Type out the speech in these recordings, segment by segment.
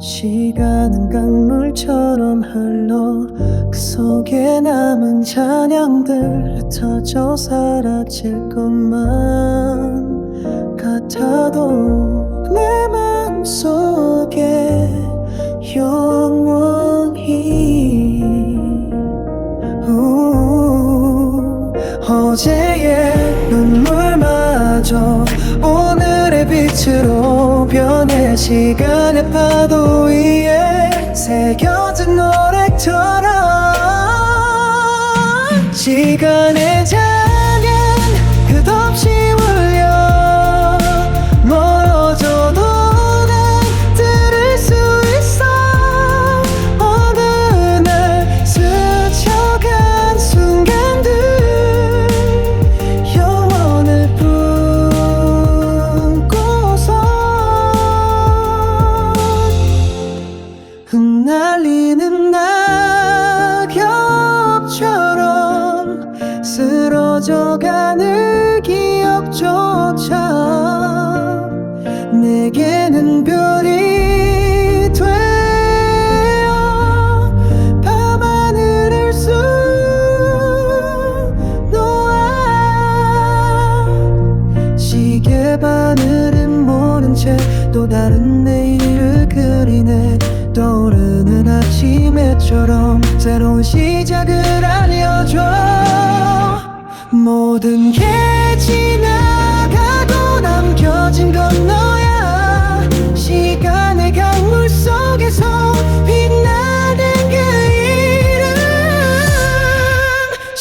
시간은 강물처럼 흘러 그 속에 남은 잔향들 흩어져 사라질 것만 같아도 내 맘속 어제의 눈물마저 오늘의 빛으로 변해 시간의 파도 위에 새겨진 노래처럼 시간의 잔 쓰러져가는 기억조차 내게는 별이 되어 밤하늘을 수놓아 시계 바늘은 모른 채 또 다른 내일을 그리네. 떠오르는 아침에처럼 새로운 시작을 알려줘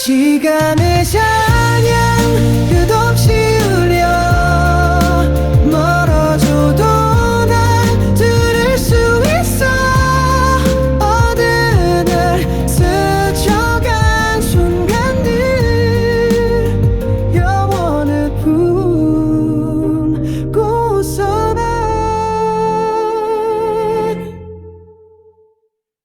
시간의 샤